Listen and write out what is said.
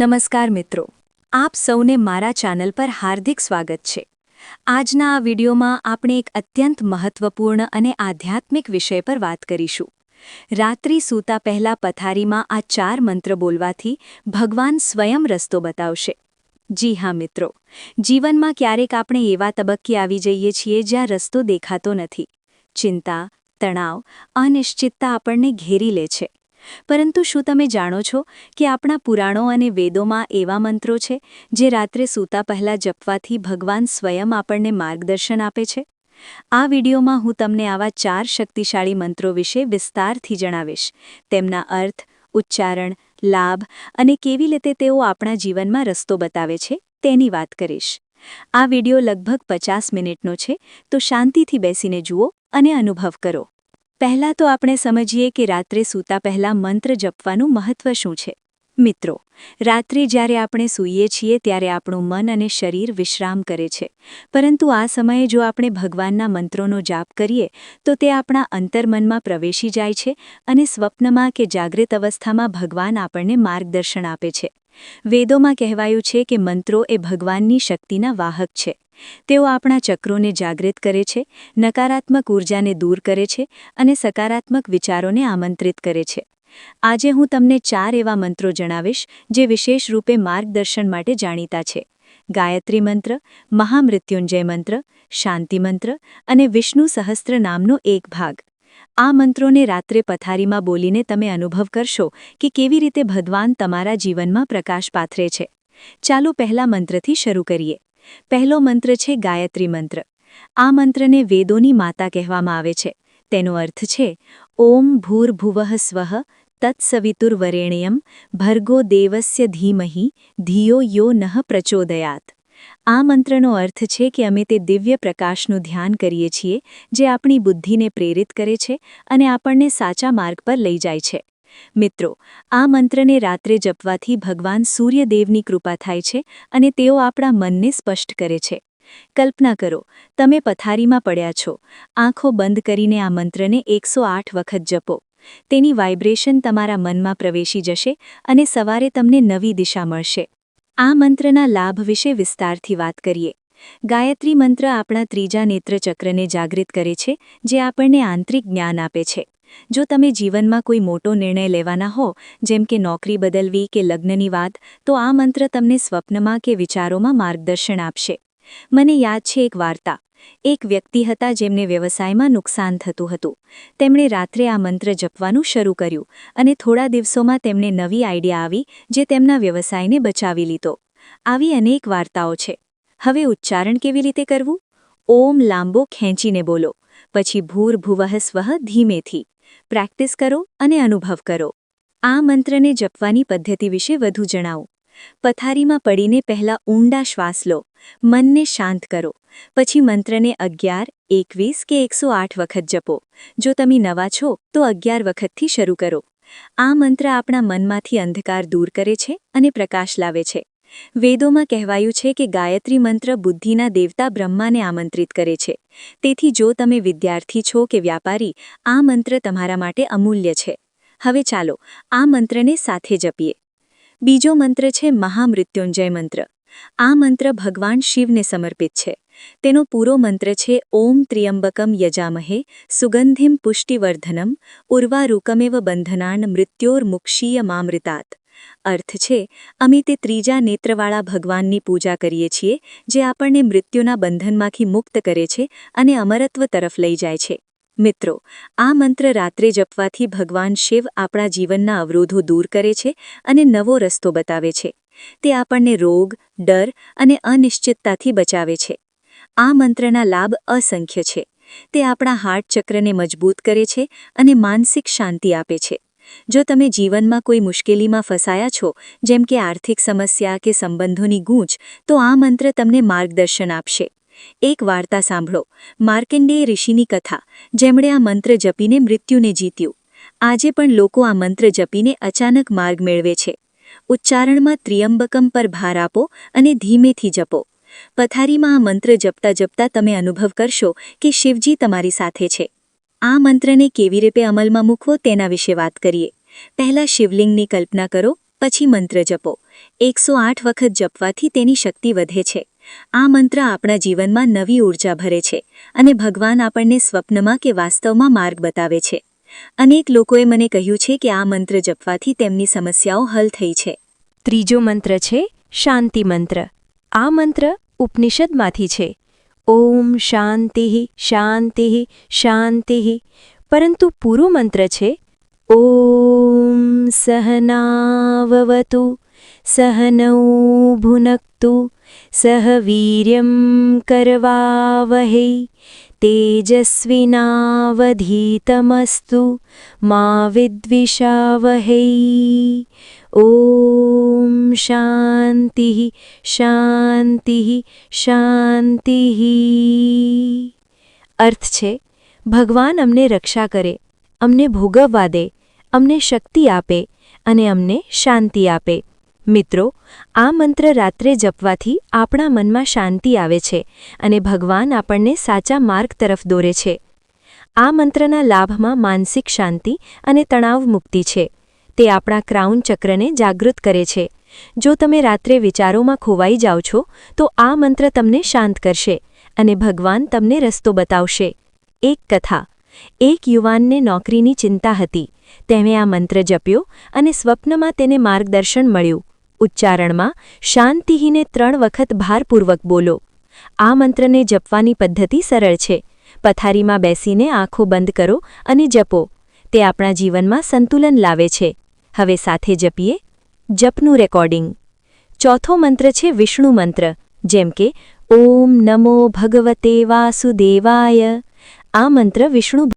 નમસ્કાર મિત્રો. આપ સૌને મારા ચેનલ પર હાર્દિક સ્વાગત છે. આજના આ વિડીયોમાં આપણે એક અત્યંત મહત્વપૂર્ણ અને આધ્યાત્મિક વિષય પર વાત કરીશું. રાત્રિ સૂતા પહેલા પથારીમાં આ ચાર મંત્ર બોલવાથી ભગવાન સ્વયં રસ્તો બતાવશે. જી હા મિત્રો. જીવનમાં ક્યારેક આપણે એવા તબક્કે આવી જઈએ છીએ જ્યાં રસ્તો દેખાતો નથી. ચિંતા, તણાવ, અનિશ્ચિતતા આપણને ઘેરી લે છે. પરંતુ શું તમે જાણો છો કે આપણા પુરાણો અને વેદોમાં એવા મંત્રો છે જે રાત્રે સૂતા પહેલાં જપવાથી ભગવાન સ્વયં આપણને માર્ગદર્શન આપે છે? આ વિડીયોમાં હું તમને આવા ચાર શક્તિશાળી મંત્રો વિશે વિસ્તારથી જણાવીશ. તેમના અર્થ, ઉચ્ચારણ, લાભ અને કેવી રીતે તેઓ આપણા જીવનમાં રસ્તો બતાવે છે તેની વાત કરીશ. આ વિડિયો લગભગ પચાસ મિનિટનો છે, તો શાંતિથી બેસીને જુઓ અને અનુભવ કરો. પહેલાં તો આપણે સમજીએ કે રાત્રે સૂતા પહેલાં મંત્ર જપવાનું મહત્વ શું છે. મિત્રો, રાત્રે જ્યારે આપણે સૂઈએ છીએ ત્યારે આપણું મન અને શરીર વિશ્રામ કરે છે. પરંતુ આ સમયે જો આપણે ભગવાનના મંત્રોનો જાપ કરીએ, તો તે આપણા અંતર્મનમાં પ્રવેશી જાય છે અને સ્વપ્નમાં કે જાગૃત અવસ્થામાં ભગવાન આપણને માર્ગદર્શન આપે છે. વેદોમાં કહેવાયું છે કે મંત્રો એ ભગવાનની શક્તિના વાહક છે. તેઓ આપણા ચક્રોને જાગૃત કરે છે, નકારાત્મક ઉર્જાને દૂર કરે છે અને સકારાત્મક વિચારોને આમંત્રિત કરે છે. આજે હું તમને ચાર એવા મંત્રો જણાવીશ જે વિશેષ રૂપે માર્ગદર્શન માટે જાણીતા છે. ગાયત્રી મંત્ર, મહામૃત્યુંજય મંત્ર, શાંતિ મંત્ર અને વિષ્ણુ સહસ્ત્ર નામનો એક ભાગ. આ મંત્રોને રાત્રે પથારીમાં બોલીને તમે અનુભવ કરશો કે કેવી રીતે ભગવાન તમારા જીવનમાં પ્રકાશ પાથરે છે. ચાલો પહેલા મંત્રથી શરૂ કરીએ. પહેલો મંત્ર છે ગાયત્રી મંત્ર. આ મંત્રને વેદોની માતા કહેવામાં આવે છે. તેનો અર્થ છે, ઓમ ભૂર્ભુવઃ સ્વ તત્સવિતુર્વરેણ્યમ ભર્ગો દેવસ્ય ધીમહિ ધિયો યો નઃ પ્રચોદયાત. આ મંત્રનો અર્થ છે કે અમે તે દિવ્ય પ્રકાશનું ધ્યાન કરીએ છીએ, જે આપણી બુદ્ધિને પ્રેરિત કરે છે અને આપણને સાચા માર્ગ પર લઈ જાય છે. મિત્રો, આ મંત્રને રાત્રે જપવાથી ભગવાન સૂર્યદેવની કૃપા થાય છે અને તેઓ આપણા મનને સ્પષ્ટ કરે છે. કલ્પના કરો, તમે પથારીમાં પડ્યા છો. આંખો બંધ કરીને આ મંત્રને એકસો વખત જપો. તેની વાઇબ્રેશન તમારા મનમાં પ્રવેશી જશે અને સવારે તમને નવી દિશા મળશે. આ મંત્રના લાભ વિશે વિસ્તારથી વાત કરીએ. ગાયત્રી મંત્ર આપણા ત્રીજા નેત્રચક્રને જાગૃત કરે છે, જે આપણને આંતરિક જ્ઞાન આપે છે. જો તમે જીવનમાં કોઈ મોટો નિર્ણય લેવાના હો, જેમ કે નોકરી બદલવી કે લગ્નની વાત, તો આ મંત્ર તમને સ્વપ્નમાં કે વિચારોમાં માર્ગદર્શન આપશે. મને યાદ છે એક વાર્તા. એક વ્યક્તિ હતા જેમને વ્યવસાયમાં નુકસાન થતું હતું. તેમણે રાત્રે આ મંત્ર જપવાનું શરૂ કર્યું અને થોડા દિવસોમાં તેમને નવી આઈડિયા આવી, જે તેમના વ્યવસાયને બચાવી લીધો. આવી અનેક વાર્તાઓ છે. હવે ઉચ્ચારણ કેવી રીતે કરવું? ઓમ લાંબો ખેંચીને બોલો. પછી ભૂર ભુવઃ સ્વહ ધીમેથી. પ્રેક્ટિસ કરો અને અનુભવ કરો. આ મંત્રને જપવાની પદ્ધતિ વિશે વધુ જણાવો. પથારીમાં પડીને પહેલા ઊંડા શ્વાસ લો. મનને શાંત કરો. પછી મંત્રને અગિયાર, એકવીસ કે એકસો વખત જપો. જો તમે નવા છો, તો અગિયાર વખતથી શરૂ કરો. આ મંત્ર આપણા મનમાંથી અંધકાર દૂર કરે છે અને પ્રકાશ લાવે છે. વેદોમાં કહેવાયું છે કે ગાયત્રી મંત્ર બુદ્ધિના દેવતા બ્રહ્માને આમંત્રિત કરે છે. તેથી જો તમે વિદ્યાર્થી છો કે વ્યાપારી, આ મંત્ર તમારા માટે અમૂલ્ય છે. હવે ચાલો, આ મંત્રને સાથે જપીએ. બીજો મંત્ર છે મહામૃત્યુંજય મંત્ર. આ મંત્ર ભગવાન શિવને સમર્પિત છે. તેનો પૂરો મંત્ર છે ઓમ ત્રિયંબકમ યજામહે, સુગંધિમ પુષ્ટિવર્ધનમ, ઉર્વારૂકમેવ બંધનાન મૃત્યોર્મુક્ષીય મામૃતાત અર્થ છે, અમે તે ત્રીજા નેત્રવાળા ભગવાનની પૂજા કરીએ છીએ, જે આપણને મૃત્યુના બંધનમાંથી મુક્ત કરે છે અને અમરત્વ તરફ લઈ જાય છે. મિત્રો, આ મંત્ર રાત્રે જપવાથી ભગવાન શિવ આપણા જીવનના અવરોધો દૂર કરે છે અને નવો રસ્તો બતાવે છે. તે આપણને રોગ, ડર અને અનિશ્ચિતતાથી બચાવે છે. આ મંત્રના લાભ અસંખ્ય છે. તે આપણા હાર્ટ ચક્રને મજબૂત કરે છે અને માનસિક શાંતિ આપે છે. જો તમે જીવનમાં કોઈ મુશ્કેલીમાં ફસાયા છો, જેમ કે આર્થિક સમસ્યા કે સંબંધોની ગૂંચ તો આ મંત્ર તમને માર્ગદર્શન આપશે. એક વાર્તા સાંભળો. માર્કંડેય ઋષિની કથા, જેમણે આ મંત્ર જપીને મૃત્યુને જીત્યું. આજે પણ લોકો આ મંત્ર જપીને અચાનક માર્ગ મેળવે છે. ઉચ્ચારણમાં ત્રિયંબકમ પર ભાર આપો અને ધીમેથી જપો. પથારીમાં આ મંત્ર જપતા જપતા તમે અનુભવ કરશો કે શિવજી તમારી સાથે છે. આ મંત્રને કેવી રીતે અમલમાં મૂકવો તેના વિશે વાત કરીએ. પહેલા શિવલિંગની કલ્પના કરો, પછી મંત્ર જપો. એકસો આઠ વખત જપવાથી તેની શક્તિ વધે છે. આ મંત્ર આપણા જીવનમાં નવી ઊર્જા ભરે છે અને ભગવાન આપણને સ્વપ્નમાં કે વાસ્તવમાં માર્ગ બતાવે છે. અનેક લોકોએ મને કહ્યું છે કે આ મંત્ર જપવાથી તેમની સમસ્યાઓ હલ થઈ છે. ત્રીજો મંત્ર છે, શાંતિ મંત્ર. આ મંત્ર ઉપનિષદમાંથી છે. ઓમ શાંતિ શાંતિ શાંતિ. પરંતુ પૂરો મંત્ર છે, ઓમ સહનાવવતુ, સહનૌ ભુનક્તુ, સહ વીર્યમ કરવાવહે. તેજસ્વિનાવધીતમસ્તુ, મા વિદ્વિષાવહૈ. ઓમ शान्तिः શાંતિ શાંતિ અર્થ છે, ભગવાન અમને રક્ષા કરે, અમને ભોગવવા દે, અમને શક્તિ આપે અને અમને શાંતિ આપે. મિત્રો, આ મંત્ર રાત્રે જપવાથી આપણા મનમાં શાંતિ આવે છે અને ભગવાન આપણને સાચા માર્ગ તરફ દોરે છે. આ મંત્રના લાભમાં માનસિક શાંતિ અને તણાવ મુક્તિ છે. તે આપણા ક્રાઉન ચક્રને જાગૃત કરે છે. જો તમે રાત્રે વિચારોમાં ખોવાઈ જાઓ છો, તો આ મંત્ર તમને શાંત કરશે અને ભગવાન તમને રસ્તો બતાવશે. એક કથા. એક યુવાનને નોકરીની ચિંતા હતી. તેણે આ મંત્ર જપ્યો અને સ્વપ્નમાં તેને માર્ગદર્શન મળ્યું. ઉચ્ચારણમાં, શાંતિહીને ત્રણ વખત ભારપૂર્વક બોલો. આ મંત્રને જપવાની પદ્ધતિ સરળ છે. પથારીમાં બેસીને આંખો બંધ કરો અને જપો. તે આપણા જીવનમાં સંતુલન લાવે છે. હવે સાથે જપીએ. જપનું રેકોર્ડિંગ. ચોથો મંત્ર છે વિષ્ણુ મંત્ર, જેમ કે, ઓમ નમો ભગવતે વાસુદેવાય. આ મંત્ર વિષ્ણુ